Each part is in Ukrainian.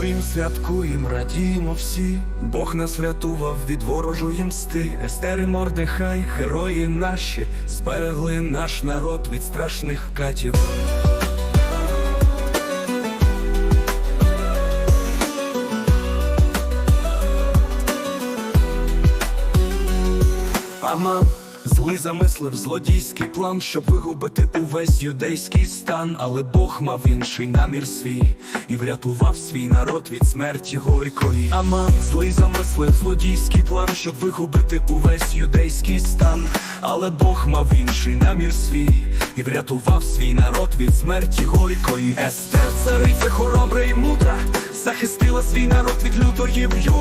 Пурім святкуєм, радіємо всі, Бог нас врятував від ворожої мсти. Естери Мордехай, герої наші, зберегли наш народ від страшних катів. Аман злий замислив злодійський план, щоб вигубити увесь юдейський стан, але Бог мав інший намір свій і врятував свій народ від смерті горької. Аман злий замислив злодійський план, щоб вигубити увесь юдейський стан, але Бог мав інший намір свій і врятував свій народ від смерті горької. Естер, цариця хоробра і мудра. Захистила свій народ від лютої в'юри,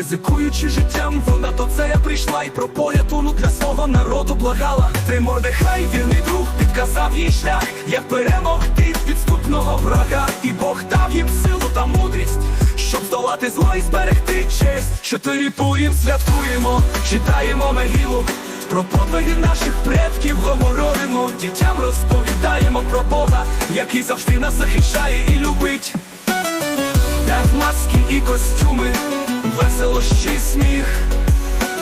ризикуючи життям, вона до це прийшла і про порятунок для свого народу благала. Ти Мордехай, вірний друг, підказав їй шлях, як перемогти підступного врага, і Бог дав їм силу та мудрість, щоб здолати зло і зберегти честь. Чотири пурім святкуємо, читаємо могилу. Про подвиги наших предків говоримо, дітям розповідаємо про Бога, який завжди нас захищає і любить. Як маски і костюми, весело ще й сміх.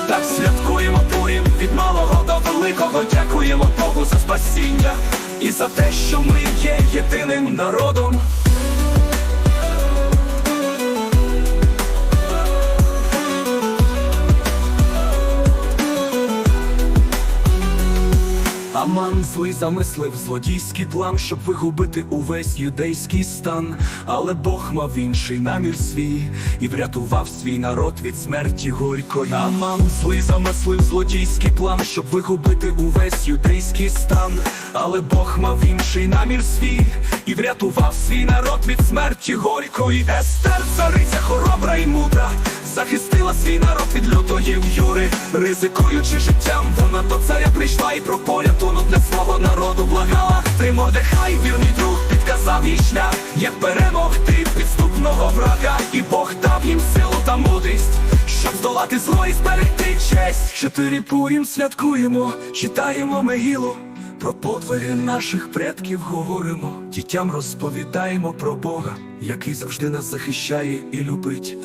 Так святкуємо Пурім від малого до великого. Дякуємо Богу за спасіння і за те, що ми є єдиним народом. Аман злий замислив злодійський план, щоб вигубити увесь юдейський стан. Але Бог мав інший намір свій і врятував свій народ від смерті горької. Аман злий замислив злодійський план, щоб вигубити увесь юдейський стан. Але Бог мав інший намір свій і врятував свій народ від смерті горької. Естер, цариця хоробра і мудра. Захистила свій народ від лютої в'юри, ризикуючи життям, вона до царя прийшла і про для свого народу благала. Ти Мордехай, вірний друг, підказав їй шлях, як перемогти підступного врага, і Бог дав їм силу та мудрість, щоб здолати зло і зберегти честь. Чотири пурім святкуємо, читаємо могилу. Про подвиги наших предків говоримо, дітям розповідаємо про Бога, який завжди нас захищає і любить.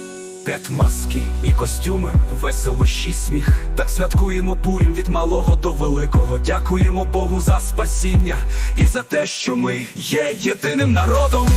П'ять маски і костюми, веселощі сміх. Так святкуємо пурім від малого до великого. Дякуємо Богу за спасіння і за те, що ми є єдиним народом.